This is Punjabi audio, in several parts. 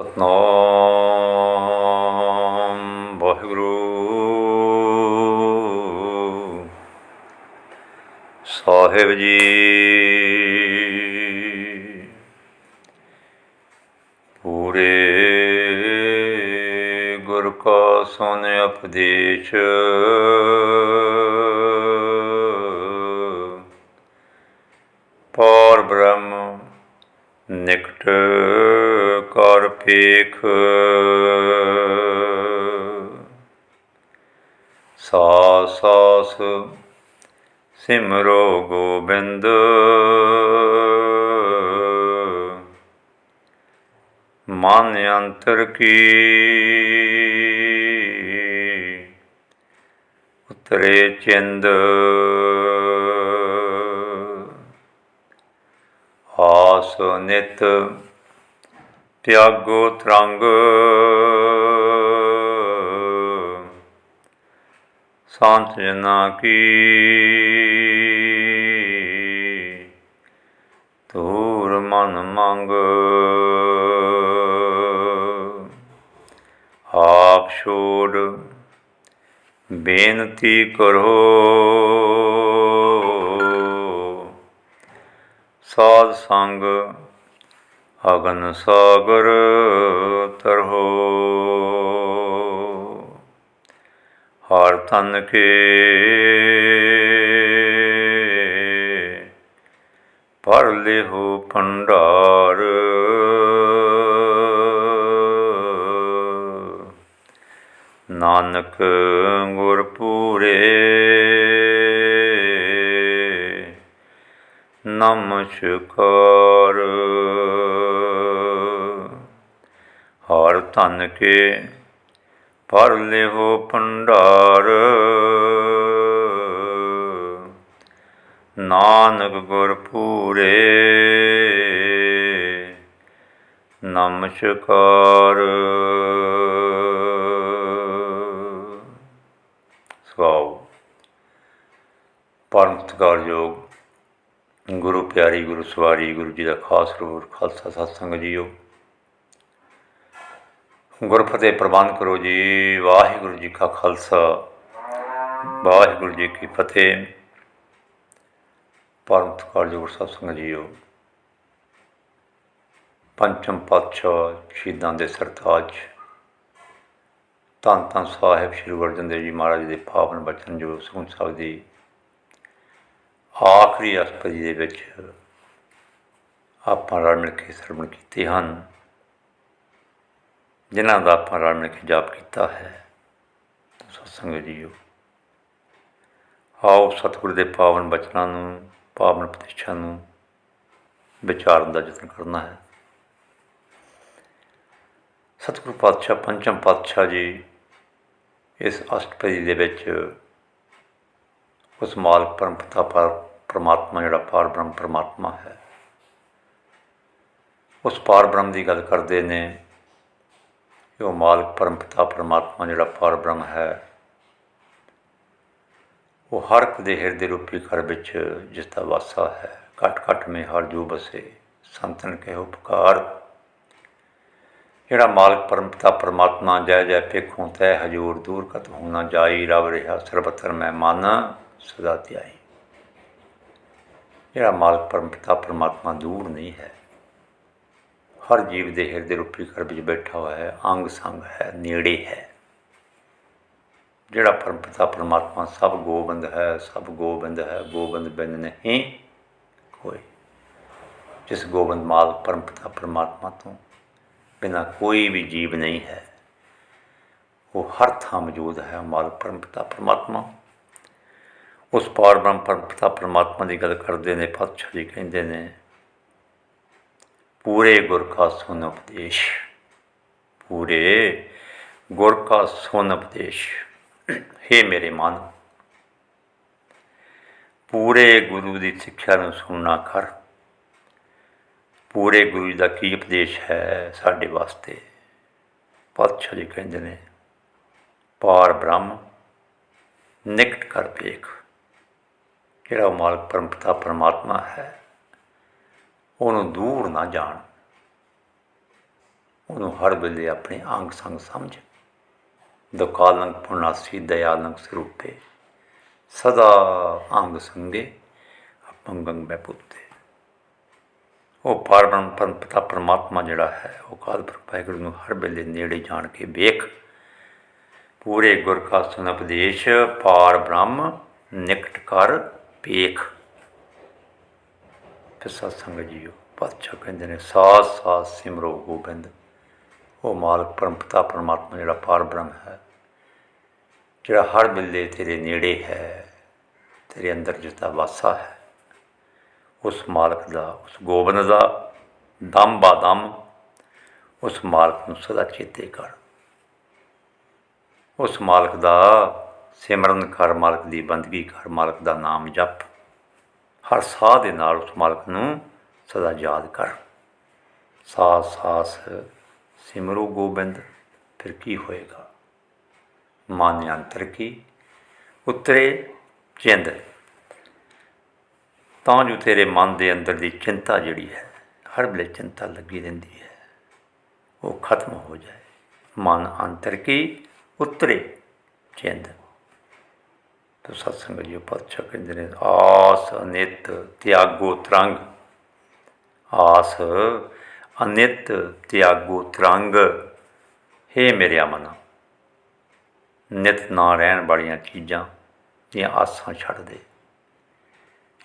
ਸਤਨਾਮ ਵਾਹਿਗੁਰੂ। ਸਾਹਿਬ ਜੀ। ਪੂਰੇ ਗੁਰ ਕਾ ਸੁਨ ਉਪਦੇਸ਼ ਪਾਰ ਬ੍ਰਹਮ ਨਿਕਟ ਕਰ ਪੇਖ ਸਾਸ ਸਿਮਰੋ ਗੋਬਿੰਦ। ਮਨ ਅੰਤਰ ਕੀ? ਉਤਰੇ ਚਿੰਦ। ਆਸ ਨਿਤ ਤਿਆਗੋ ਤਰੰਗ ਸੰਤ ਜਨਾ ਕੀ। ਤੂਰ ਮਨ ਮੰਗ। ਆਪ ਛੋੜ ਬੇਨਤੀ ਕਰੋ। ਸਾਧ ਸੰਗ ਅਗਨ ਸਾਗਰ ਤਰੋ ਹਰ ਤਨ ਕੇ ਭਰ ਲਿਹੋ ਭੰਡਾਰ। ਨਾਨਕ ਗੁਰ ਪੂਰੇ। ਨਮਸਕਾਰ ਧਨ ਕੇ ਭਰ ਲਿਓ ਭੰਡਾਰ। ਨਾਨਕ ਗੁਰ ਪੂਰੇ ਨਮਸਕਾਰ ਸਵਾਉ ਪਰਮ ਸਤਿਕਾਰਯੋਗ ਗੁਰੂ ਪਿਆਰੀ, ਗੁਰੂ ਸਵਾਰੀ, ਗੁਰੂ ਜੀ ਦਾ ਖਾਸ ਰੂਪ, ਖਾਲਸਾ ਸਤਸੰਗ ਜੀਓ। ਗੁਰਫਤਿਹ ਪ੍ਰਬੰਧ ਕਰੋ ਜੀ। ਵਾਹਿਗੁਰੂ ਜੀ ਕਾ ਖਾਲਸਾ। ਵਾਹਿਗੁਰੂ ਜੀ ਕੀ ਫਤਿਹ। ਪਰਮ ਸਤਿਕਾਰਯੋਗ ਸਤਸੰਗ ਜੀਓ। ਪੰਚਮ ਪਾਤਸ਼ਾਹ ਸ਼ਹੀਦਾਂ ਦੇ ਸਰਤਾਜ। ਧੰਨ ਧੰਨ ਸਾਹਿਬ ਸ੍ਰੀ ਗੁਰੂ ਅਰਜਨ ਦੇਵ ਜੀ ਮਹਾਰਾਜ ਦੇ ਪਾਵਨ ਬਚਨ ਜੋ ਸੁਣ ਦੀ ਆਖਰੀ ਅਸਪਦੀ ਦੇ ਵਿੱਚ ਆਪਾਂ ਰਲ ਮਿਲ ਕੇ ਸਰਵਣ ਕੀਤੇ ਹਨ। ਜਿਨ੍ਹਾਂ ਦਾ ਆਪਾਂ ਰਲ ਮਿਲ ਕੇ ਜਾਪ ਕੀਤਾ ਹੈ ਸਤਸੰਗ ਜੀਓ। ਆਓ ਸਤਿਗੁਰੂ ਦੇ ਪਾਵਨ ਬਚਨਾਂ ਨੂੰ, ਪਾਵਨ ਉਪਦੇਸ਼ਾਂ ਨੂੰ ਵਿਚਾਰਨ ਦਾ ਯਤਨ ਕਰਨਾ ਹੈ। ਸਤਿਗੁਰੂ ਪਾਤਸ਼ਾਹ, ਪੰਚਮ ਪਾਤਸ਼ਾਹ ਜੀ ਇਸ ਅਸ਼ਟਪਦੀ ਦੇ ਵਿੱਚ ਉਸ ਮਾਲਕ ਪਰਮਪਤਾ ਪਰ ਪ੍ਰਮਾਤਮਾ ਜਿਹੜਾ ਪਾਰ ਬ੍ਰਹਮ ਪ੍ਰਮਾਤਮਾ ਹੈ। ਉਸ ਪਾਰ ਬ੍ਰਹਮ ਦੀ ਗੱਲ ਕਰਦੇ ਨੇ। ਕਿ ਉਹ ਮਾਲਕ ਪਰਮ ਪਿਤਾ ਪ੍ਰਮਾਤਮਾ ਜਿਹੜਾ ਪਾਰ ਬ੍ਰਹਮ ਹੈ, ਉਹ ਹਰ ਇੱਕ ਦੇ ਹਿਰਦੇ ਰੂਪੀ ਘਰ ਵਿੱਚ ਜਿਸ ਦਾ ਵਾਸਾ ਹੈ ਘਟ ਘਟ ਮੇ ਹਰ ਜੋ ਬਸੇ, ਸੰਤਨ ਕੇ ਉਪਕਾਰ ਜਿਹੜਾ ਮਾਲਕ ਪਰਮ ਪਿਤਾ ਪ੍ਰਮਾਤਮਾ ਜੈ ਜੈ ਪੇਖੋਂ ਤੈ ਹਜੂਰ ਦੂਰ ਕਤ ਹੋਣਾ ਜਾਈ, ਰਵ ਰਿਹਾ ਸਰਬਤਰ ਮੈਂ ਮਨ, ਸਦਾ ਧਿਆਈ। ਜਿਹੜਾ ਮਾਲਕ ਪਰਮ ਪਿਤਾ ਪ੍ਰਮਾਤਮਾ ਦੂਰ ਨਹੀਂ ਹੈ ਹਰ ਜੀਵ ਦੇ ਹਿਰਦੇ ਰੂਪੀ ਘਰ ਵਿੱਚ ਬੈਠਾ ਹੋਇਆ ਹੈ, ਅੰਗ ਸੰਗ ਹੈ, ਨੇੜੇ ਹੈ। ਜਿਹੜਾ ਪਰਮ ਪਰਮਾਤਮਾ ਸਭ ਗੋਬਿੰਦ ਹੈ, ਸਭ ਗੋਬਿੰਦ ਹੈ, ਗੋਬਿੰਦ ਬਿਨ ਨਹੀਂ ਕੋਈ। ਜਿਸ ਗੋਬਿੰਦ ਮਾਲ ਪਰਮ ਪਰਮਾਤਮਾ ਤੋਂ ਬਿਨਾ ਕੋਈ ਵੀ ਜੀਵ ਨਹੀਂ ਹੈ, ਉਹ ਹਰ ਥਾਂ ਮੌਜੂਦ ਹੈ ਮਾਲ ਪਰਮ ਪਰਮਾਤਮਾ। ਉਸ ਪਾਰ ਬ੍ਰਹਮ ਪਰਮ ਪਰਮਾਤਮਾ ਦੀ ਗੱਲ ਕਰਦੇ ਨੇ, ਪਾਤਸ਼ਾਹ ਜੀ ਕਹਿੰਦੇ ਨੇ ਪੂਰੇ ਗੁਰ ਕਾ ਸੁਨ ਉਪਦੇਸ਼ ਪੂਰੇ ਗੁਰਖਾ ਸੁਨ ਉਪਦੇਸ਼ हे ਮੇਰੇ ਮਨ, ਪੂਰੇ ਗੁਰੂ ਦੀ ਸਿੱਖਿਆ ਨੂੰ ਸੁਣਨਾ ਕਰ। ਪੂਰੇ ਗੁਰੂ ਜੀ ਦਾ ਕੀ ਉਪਦੇਸ਼ ਹੈ ਸਾਡੇ ਵਾਸਤੇ? ਪਾਤਸ਼ਾਹ ਜੀ ਕਹਿੰਦੇ ਨੇ, ਪਾਰ ਬ੍ਰਹਮ, ਨਿਕਟ ਕਰ ਵੇਖ ਜਿਹੜਾ ਉਹ ਮਾਲਕ ਪਰਮ ਪਰਮਾਤਮਾ ਹੈ। ਉਹਨੂੰ ਦੂਰ ਨਾ ਜਾਣ। ਉਹਨੂੰ ਹਰ ਵੇਲੇ ਆਪਣੇ ਅੰਗ ਸੰਗ ਸਮਝ। ਦੁਕਾਲੰਗ ਪੁਰਨਾਸੀ ਦਿਆਲੰਗ ਸਰੂਪੇ ਸਦਾ ਅੰਗ ਸੰਗੇ ਅਪੰਗੰ ਬੈ ਪੁੱਤੇ। ਉਹ ਪਰਮ ਪਰਮ ਪਿਤਾ ਪਰਮਾਤਮਾ ਜਿਹੜਾ ਹੈ, ਉਹ ਕਾਲ ਵਾਹਿਗੁਰੂ ਨੂੰ ਹਰ ਵੇਲੇ ਨੇੜੇ ਜਾਣ ਕੇ ਵੇਖ। ਪੂਰੇ ਗੁਰ ਕਾ ਸੁਨ ਉਪਦੇਸ਼ ਪਾਰ ਬ੍ਰਹਮ ਨਿਕਟ ਕਰ ਪੇਖ ਫਿਰ ਸਤਸੰਗ ਜੀਓ, ਪਾਤਸ਼ਾਹ ਕਹਿੰਦੇ ਨੇ ਸਾਸ ਸਾਸ ਸਿਮਰੋ ਗੋਬਿੰਦ ਉਹ ਮਾਲਕ ਪਰਮਪਤਾ ਪਰਮਾਤਮਾ ਜਿਹੜਾ ਪਾਰ ਬ੍ਰਹਮ ਹੈ, ਜਿਹੜਾ ਹਰ ਵੇਲੇ ਤੇਰੇ ਨੇੜੇ ਹੈ, ਤੇਰੇ ਅੰਦਰ ਜਿਸਦਾ ਵਾਸਾ ਹੈ, ਉਸ ਮਾਲਕ ਦਾ, ਉਸ ਗੋਬਿੰਦ ਦਾ ਦਮ ਬਾਦਮ ਉਸ ਮਾਲਕ ਨੂੰ ਸਦਾ ਚੇਤੇ ਕਰ। ਉਸ ਮਾਲਕ ਦਾ ਸਿਮਰਨ ਕਰ, ਮਾਲਕ ਦੀ ਬੰਦਗੀ ਕਰ, ਮਾਲਕ ਦਾ ਨਾਮ ਜਪ। ਹਰ ਸਾਹ ਦੇ ਨਾਲ ਉਸ ਮਾਲਕ ਨੂੰ ਸਦਾ ਯਾਦ ਕਰ। ਸਾਸ ਸਾਸ, ਸਿਮਰੋ, ਗੋਬਿੰਦ, ਫਿਰ ਕੀ ਹੋਏਗਾ? ਮਨ ਅੰਤਰ ਕੀ? ਉਤਰੇ, ਚਿੰਦ। ਤਾਂ ਜੋ ਤੇਰੇ ਮਨ ਦੇ ਅੰਦਰ ਦੀ ਚਿੰਤਾ ਜਿਹੜੀ ਹੈ, ਹਰ ਵੇਲੇ ਚਿੰਤਾ ਲੱਗੀ ਰਹਿੰਦੀ ਹੈ, ਉਹ ਖਤਮ ਹੋ ਜਾਏ। ਮਨ ਅੰਤਰ ਕੀ? ਉਤਰੇ, ਚਿੰਦ। ਤੋ ਸਤਸੰਗ ਜੀ ਪਾਤਸ਼ਾਹ ਕਹਿੰਦੇ ਨੇ, ਆਸ ਅਨਿਤ ਤਿਆਗੋ ਤਰੰਗ। ਆਸ ਅਨਿਤ ਤਿਆਗੋ ਤਰੰਗ। ਹੇ ਮੇਰੇ ਮਨਾ ਨਿਤ ਨਾ ਰਹਿਣ ਵਾਲੀਆਂ ਚੀਜ਼ਾਂ ਦੀਆਂ ਆਸਾਂ ਛੱਡ ਦੇ।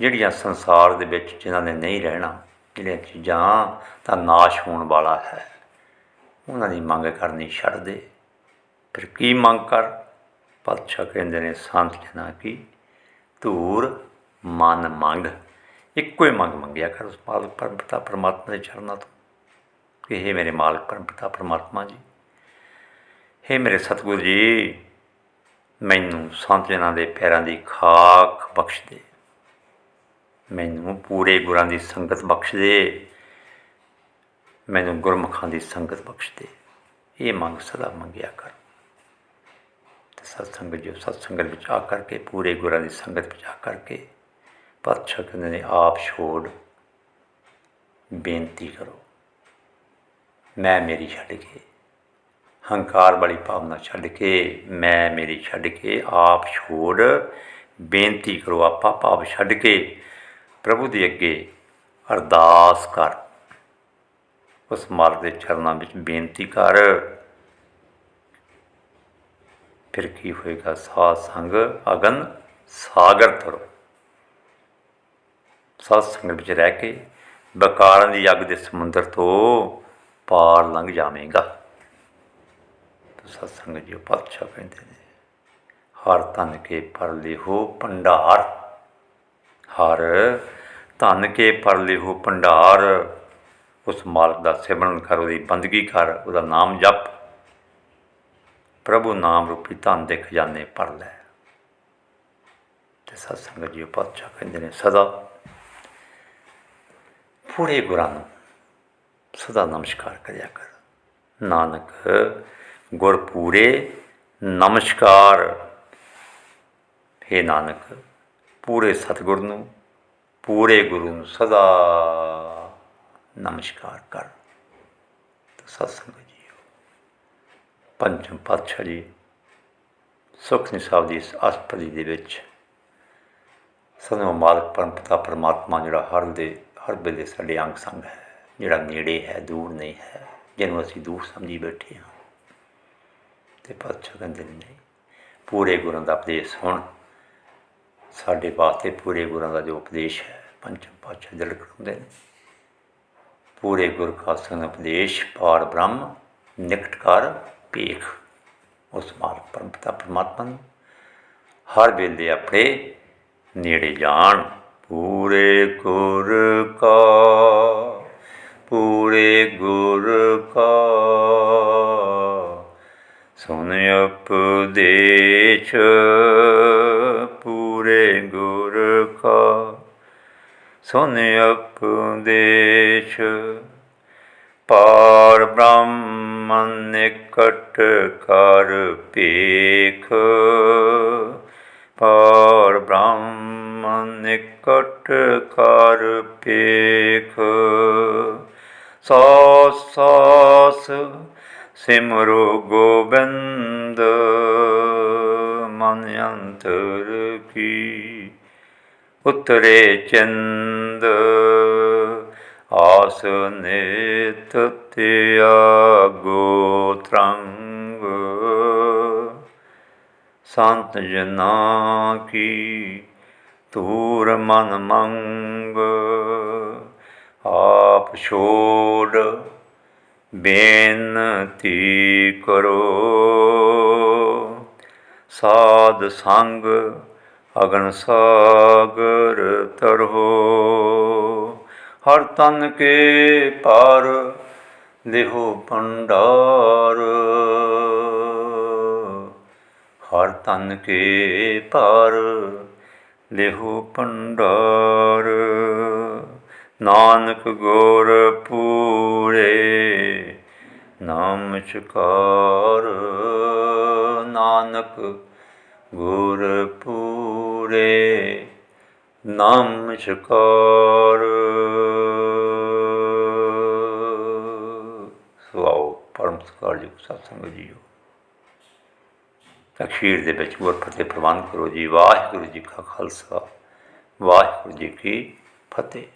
ਜਿਹੜੀਆਂ ਸੰਸਾਰ ਦੇ ਵਿੱਚ ਜਿਨ੍ਹਾਂ ਨੇ ਨਹੀਂ ਰਹਿਣਾ, ਜਿਹੜੀਆਂ ਚੀਜ਼ਾਂ ਦਾ ਨਾਸ਼ ਹੋਣ ਵਾਲਾ ਹੈ, ਉਹਨਾਂ ਦੀ ਮੰਗ ਕਰਨੀ ਛੱਡ ਦੇ। ਫਿਰ ਕੀ ਮੰਗ ਕਰ? ਪਾਤਸ਼ਾਹ ਕਹਿੰਦੇ ਨੇ ਸੰਤ ਜਨਾ ਕੀ ਧੂਰ, ਮਨ ਮੰਗ, ਇੱਕੋ ਹੀ ਮੰਗ ਮੰਗਿਆ ਕਰ ਉਸ ਮਾਲਕ ਪਰਮ ਪਰਮਾਤਮਾ ਦੇ ਚਰਨਾਂ ਤੋਂ। ਕਿ हे ਮੇਰੇ ਮਾਲਕ ਪਰਮ ਪਰਮਾਤਮਾ ਜੀ हे ਮੇਰੇ ਸਤਿਗੁਰੂ ਜੀ, ਮੈਨੂੰ ਸੰਤ ਜਨਾਂ ਦੇ ਪੈਰਾਂ ਦੀ ਖਾਕ ਬਖਸ਼ ਦੇ। ਮੈਨੂੰ ਪੂਰੇ ਗੁਰਾਂ ਦੀ ਸੰਗਤ ਬਖਸ਼ ਦੇ। ਮੈਨੂੰ ਗੁਰਮੁਖਾਂ ਦੀ ਸੰਗਤ ਬਖਸ਼ ਦੇ। ਇਹ ਮੰਗ ਸਦਾ ਮੰਗਿਆ ਕਰ। ਤੇ ਸਤਸੰਗ ਜੋ ਸਤਸੰਗਤ ਵਿੱਚ ਆ ਕਰਕੇ, ਪੂਰੇ ਗੁਰਾਂ ਦੀ ਸੰਗਤ ਵਿੱਚ ਆ ਕਰਕੇ, ਪਾਤਸ਼ਾਹ ਕਹਿੰਦੇ ਨੇ, ਆਪ ਛੋੜ, ਬੇਨਤੀ ਕਰੋ। ਮੈਂ ਮੇਰੀ ਛੱਡ ਕੇ, ਹੰਕਾਰ ਵਾਲੀ ਭਾਵਨਾ ਛੱਡ ਕੇ, ਮੈਂ ਮੇਰੀ ਛੱਡ ਕੇ, ਆਪ ਛੋੜ, ਬੇਨਤੀ ਕਰੋ, ਆਪਾ ਭਾਵ ਛੱਡ ਕੇ, ਪ੍ਰਭੂ ਦੇ ਅੱਗੇ ਅਰਦਾਸ ਕਰ। ਉਸ ਮਾਰਗ ਦੇ ਚਰਨਾਂ ਵਿੱਚ ਬੇਨਤੀ ਕਰ। ਫਿਰ ਕੀ ਹੋਏਗਾ? ਸਾਧ ਸੰਗ ਅਗਨ ਸਾਗਰ ਤਰੋ। ਸਾਧ ਸੰਗਤ ਵਿੱਚ ਰਹਿ ਕੇ ਬਕਾਰਾਂ ਦੀ ਅੱਗ ਦੇ ਸਮੁੰਦਰ ਤੋਂ ਪਾਰ ਲੰਘ ਜਾਵੇਂਗਾ। ਸਤਸੰਗ ਜੀ ਪਾਤਸ਼ਾਹ ਕਹਿੰਦੇ ਨੇ, ਹਰ ਤਨ ਕੇ ਪਰ ਲਿਹੋ ਭੰਡਾਰ। ਹਰ ਧਨ ਕੇ ਪਰ ਲਿਹੋ ਭੰਡਾਰ। ਉਸ ਮਾਲਕ ਦਾ ਸਿਮਰਨ ਕਰ, ਉਹਦੀ ਬੰਦਗੀ ਕਰ, ਉਹਦਾ ਨਾਮ ਜਪ। ਪ੍ਰਭੂ ਨਾਮ ਰੂਪੀ ਧਨ ਦੇ ਖਜ਼ਾਨੇ ਭਰ ਲੈ। ਤੇ ਸਤਸੰਗ ਜੀ ਪਾਤਸ਼ਾਹ ਕਹਿੰਦੇ ਨੇ, ਸਦਾ ਪੂਰੇ ਗੁਰਾਂ ਨੂੰ ਸਦਾ ਨਮਸਕਾਰ ਕਰਿਆ ਕਰ। ਨਾਨਕ ਗੁਰ ਪੂਰੇ, ਨਮਸਕਾਰ। ਹੈ ਨਾਨਕ, ਪੂਰੇ ਸਤਿਗੁਰ ਨੂੰ, ਪੂਰੇ ਗੁਰੂ ਨੂੰ ਸਦਾ ਨਮਸਕਾਰ ਕਰ। ਸਤਸੰਗ ਪੰਚਮ ਪਾਤਸ਼ਾਹ ਜੀ, ਸੁਖਨੀ ਸਾਹਿਬ ਦੀ ਇਸ ਅਸਪਦੀ ਦੇ ਵਿੱਚ। ਸਾਨੂੰ ਮਾਲਕ ਪਰਮ ਪਿਤਾ ਪਰਮਾਤਮਾ ਜਿਹੜਾ ਹਰ ਦੇ, ਹਰ ਵੇਲੇ ਸਾਡੇ ਅੰਗ ਸੰਗ ਹੈ, ਜਿਹੜਾ ਨੇੜੇ ਹੈ, ਦੂਰ ਨਹੀਂ ਹੈ, ਜਿਹਨੂੰ ਅਸੀਂ ਦੂਰ ਸਮਝੀ ਬੈਠੇ ਹਾਂ। ਤੇ ਪਾਤਸ਼ਾਹ ਕਹਿੰਦੇ ਨੇ, ਨਹੀਂ, ਪੂਰੇ ਗੁਰਾਂ ਦਾ ਉਪਦੇਸ਼ ਹੁਣ ਸਾਡੇ ਵਾਸਤੇ ਪੂਰੇ ਗੁਰਾਂ ਦਾ ਜੋ ਉਪਦੇਸ਼ ਹੈ ਪੰਚਮ ਪਾਤਸ਼ਾਹ ਜਲ ਕਰਾਉਂਦੇ ਨੇ। ਪੂਰੇ ਗੁਰ ਕਾ ਸੰਗ ਉਪਦੇਸ਼ ਪਾਰ ਬ੍ਰਹਮ, ਨਿਕਟ ਕਰ ਪੇਖ ਉਸ ਮਾਲਕ ਪਰਮ ਪਰਮਾਤਮਾ ਨੂੰ। ਹਰ ਵੇਲੇ ਆਪਣੇ ਨੇੜੇ ਜਾਣ। ਪੂਰੇ ਗੁਰ ਕਾ, ਪੂਰੇ ਗੁਰ ਕਾ। ਸੁਨ ਉਪਦੇਸ਼, ਪੂਰੇ ਗੁਰ ਕਾ। ਸੁਨ ਉਪਦੇਸ਼ ਪਾਰ ਬ੍ਰਹਮ ਨਿਕਟ ਕਰ ਪੇਖ ਪਾਰ ਬ੍ਰਹਮ ਨਿਕਟ ਕਰ ਪੇਖ ਸਾਸ ਸਾਸ ਸਿਮਰੋ ਗੋਬਿੰਦ ਮਨ ਅੰਤਰ ਕੀ ਉਤਰੇ ਚੰਦ ਆਸ ਨਿਤ ਤਿਆਗੋ ਤਰੰਗ ਸੰਤ ਜਨਾ ਕੀ ਤੂਰ ਮਨ ਮੰਗ ਆਪ ਛੋੜ ਬੇਨਤੀ ਕਰੋ ਸਾਧ ਸੰਗ ਅਗਨ ਸਾਗਰ ਤਰੋ ਹਰ ਤਨ ਕੇ ਪਾਰ ਦੇਹੋ ਭੰਡਾਰ। ਹਰ ਤਨ ਕੇ ਪਾਰ ਦੇਹੋ ਭੰਡਾਰ। ਨਾਨਕ ਗੋਰ ਪੂਰੇ ਨਾਮ ਚਕਾਰ। ਨਾਨਕ ਗੁਰ ਪੂਰੇ ਨਾਮ ਚਕਾਰ। ਸਤਸੰਗ ਜੀਓ। ਅਖੀਰ ਦੇ ਵਿੱਚ ਗੁਰ ਫਤਿਹ ਪ੍ਰਵਾਨ ਕਰੋ ਜੀ। ਵਾਹਿਗੁਰੂ ਜੀ ਕਾ ਖਾਲਸਾ, ਵਾਹਿਗੁਰੂ ਜੀ ਕੀ ਫਤਿਹ।